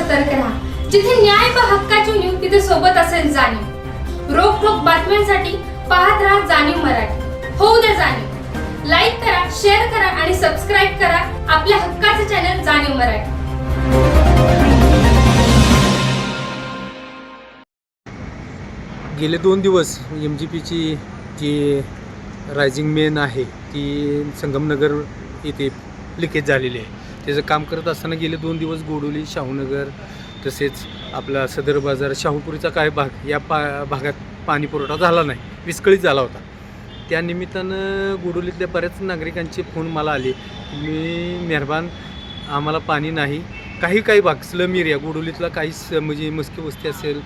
सतर्क राहा. जिथे न्याय व हक्काची न्यूज तिथे सोबत असेल जाणीव. रोख ठोक बातम्यांसाठी पाहत राहा जाणीव मराठी. होऊ द्या जाणीव. लाईक करा शेअर करा आणि सबस्क्राईब करा आपल्या हक्काचे चॅनल जाणीव मराठी. गेले दोन दिवस एम जी पीची जी रायझिंग मेन आहे ती संगमनगर इथे लिकेज झालेली आहे. त्याचं काम करत असताना गेले दोन दिवस गोडोली शाहूनगर तसेच आपला सदर बाजार शाहूपुरीचा काय भाग या पा भागात पाणी पुरवठा झाला नाही विस्कळीत झाला होता. त्या निमित्तानं गोडोलीतल्या बऱ्याच नागरिकांचे फोन मला आले की मी मेहरबान आम्हाला पाणी नाही. काही काही भाग स्लम एरिया गोडोलीतला काही स म्हणजे मस्की वस्ती असेल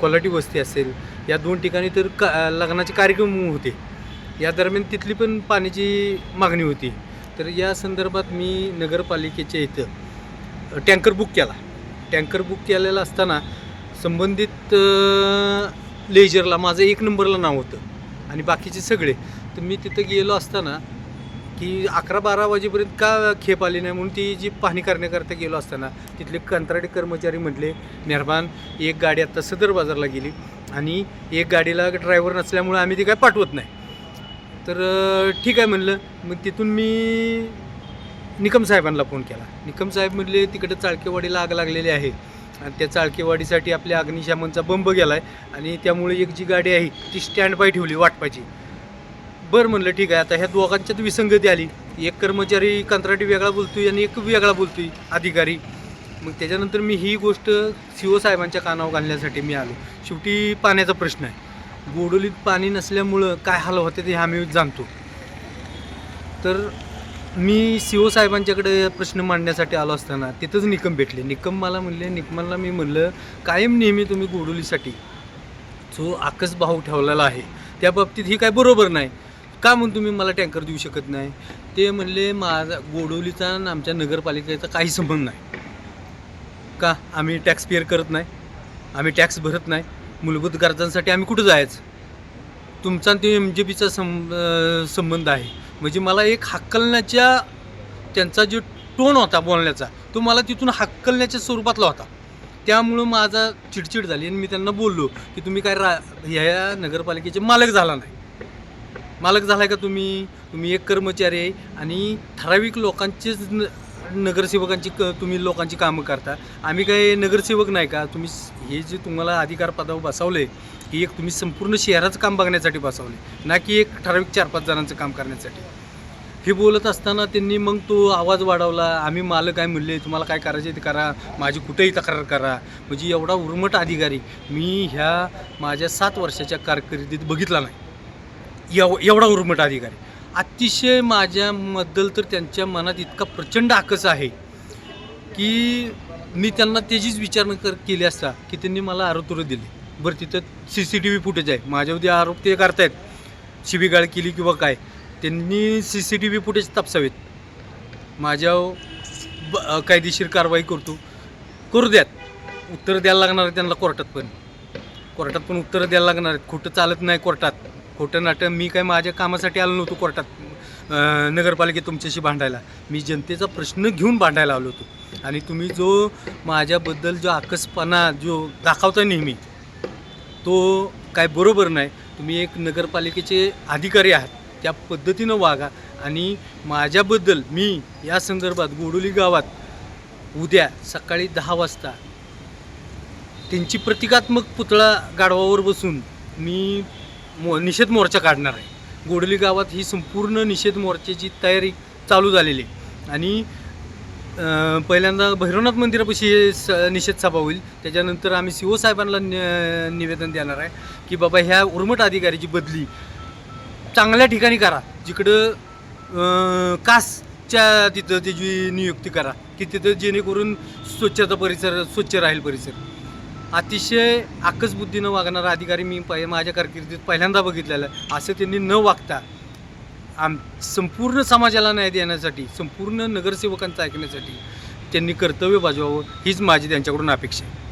क्वालिटी वस्ती असेल या दोन ठिकाणी तर का लग्नाचे कार्यक्रम होते. या दरम्यान तिथली पण पाण्याची मागणी होती. तर या संदर्भात मी नगरपालिकेच्या इथं टँकर बुक केला. टँकर बुक केलेला असताना संबंधित लेजरला माझं एक नंबरला नाव होतं आणि बाकीचे सगळे. तर मी तिथं गेलो असताना की अकरा बारा वाजेपर्यंत का खेप आली नाही म्हणून ती जी पाहणी करण्याकरता गेलो असताना तिथले कंत्राटी कर्मचारी म्हटले मेहरबान एक गाडी आत्ता सदर बाजारला गेली आणि एक गाडीला ड्रायव्हर नसल्यामुळे आम्ही ती काय पाठवत नाही. तर ठीक आहे म्हणलं. मग तिथून मी निकम साहेबांना फोन केला. निकम साहेब म्हणले तिकडे चाळकेवाडीला आग लागलेली आहे. आणि त्या चाळकेवाडीसाठी आपल्या अग्निशामनचा बंब गेला आहे आणि त्यामुळे एक जी गाडी आहे ती स्टँड बाय ठेवली वाटपाची. बरं म्हणलं ठीक आहे. आता ह्या दोघांच्यात विसंगती आली. एक कर्मचारी कंत्राटी वेगळा बोलतोय आणि एक वेगळा बोलतोय अधिकारी. मग त्याच्यानंतर मी ही गोष्ट सी ओ साहेबांच्या कानावर घालण्यासाठी मी आलो. शेवटी पाण्याचा प्रश्न आहे. गोडोलीत पाणी नसल्यामुळं काय हाल होते ते आम्ही जाणतो. तर मी सी ओ साहेबांच्याकडे प्रश्न मांडण्यासाठी आलो असताना तिथंच निकम भेटले. निकम मला म्हणले निकमाला मी म्हणलं कायम नेहमी तुम्ही गोडोलीसाठी जो आकस भाव ठेवलेला आहे त्या बाबतीत ही काय बरोबर नाही. का म्हणून तुम्ही मला टँकर देऊ शकत नाही? ते म्हणले माझा गोडोलीचा आणि आमच्या नगरपालिकेचा काही संबंध नाही. का? आम्ही टॅक्स पेअर करत नाही. आम्ही टॅक्स भरत नाही. मूलभूत गरजांसाठी आम्ही कुठं जायचं? तुमचा आणि ते एम जे पीचा सं संबंध आहे. म्हणजे मला एक हक्कलण्याच्या त्यांचा जो टोन होता बोलण्याचा तो मला तिथून हक्कलण्याच्या स्वरूपातला होता. त्यामुळं माझा चिडचिड झाली आणि मी त्यांना बोललो की तुम्ही काय रा ह्या नगरपालिकेचे मालक झाला नाही. मालक झालाय का तुम्ही? तुम्ही एक कर्मचारी आहे आणि ठराविक लोकांचेच न नगरसेवकांची क तुम्ही लोकांची कामं करता. आम्ही काय नगरसेवक नाही का? तुम्ही हे जे तुम्हाला अधिकार पदावर बसवले की एक तुम्ही संपूर्ण शहराचं काम बघण्यासाठी बसवले ना की एक ठराविक चार पाच जणांचं काम करण्यासाठी. हे बोलत असताना त्यांनी मग तो आवाज वाढवला आम्ही मालक काय म्हणले तुम्हाला काय करायचे ते करा माझी कुठेही तक्रार करा. म्हणजे एवढा उर्मट अधिकारी मी ह्या माझ्या सात वर्षाच्या कारकिर्दीत बघितला नाही. एव एवढा उर्मट अधिकारी. अतिशय माझ्याबद्दल तर त्यांच्या मनात इतका प्रचंड आकस आहे की मी त्यांना त्याचीच विचारणा कर केली असता की त्यांनी मला आरोतुरं दिली. बरं तिथं C C T V footage आहे. माझ्यावरती आरोप ते करतायत. शिबिगाळ केली किंवा काय. त्यांनी C C T V footage तपासावेत. माझ्या ब कायदेशीर कारवाई करतो. करू द्यात. उत्तर द्यायला लागणार आहे त्यांना कोर्टात पण. कोर्टात पण उत्तरं द्यायला लागणार आहेत. खोटं चालत नाही कोर्टात. खोटं नाटक मी काय माझ्या कामासाठी आलो नव्हतो कोर्टात. नगरपालिकेत तुमच्याशी भांडायला. मी जनतेचा प्रश्न घेऊन भांडायला आलो होतो. आणि तुम्ही जो माझ्याबद्दल जो आकसपणा जो दाखवता नेहमी तो काय बरोबर नाही. तुम्ही एक नगरपालिकेचे अधिकारी आहात. त्या पद्धतीनं वागा. आणि माझ्याबद्दल मी या संदर्भात गोडोली गावात उद्या सकाळी दहा वाजता त्यांची प्रतिकात्मक पुतळा गाढवावर बसून मी मो निषेध मोर्चा काढणार आहे. गोडली गावात ही संपूर्ण निषेध मोर्चाची तयारी चालू झालेली आहे. आणि पहिल्यांदा भैरवनाथ मंदिरापाशी हे स निषेध सभा होईल. त्याच्यानंतर आम्ही सी ओ साहेबांना न- निवेदन देणार आहे की बाबा ह्या उर्मट अधिकाऱ्याची बदली चांगल्या ठिकाणी करा. जिकडं कासच्या तिथं त्याची नियुक्ती करा. की तिथं जेणेकरून स्वच्छता परिसर स्वच्छ राहील परिसर. अतिशय आकस बुद्धीनं वागणारा अधिकारी मी पहि माझ्या कारकिर्दीत पहिल्यांदा बघितलेला आहे. असं त्यांनी न वागता आम संपूर्ण समाजाला न्याय देण्यासाठी संपूर्ण नगरसेवकांचं ऐकण्यासाठी त्यांनी कर्तव्य बजवावं हीच माझी त्यांच्याकडून अपेक्षा आहे.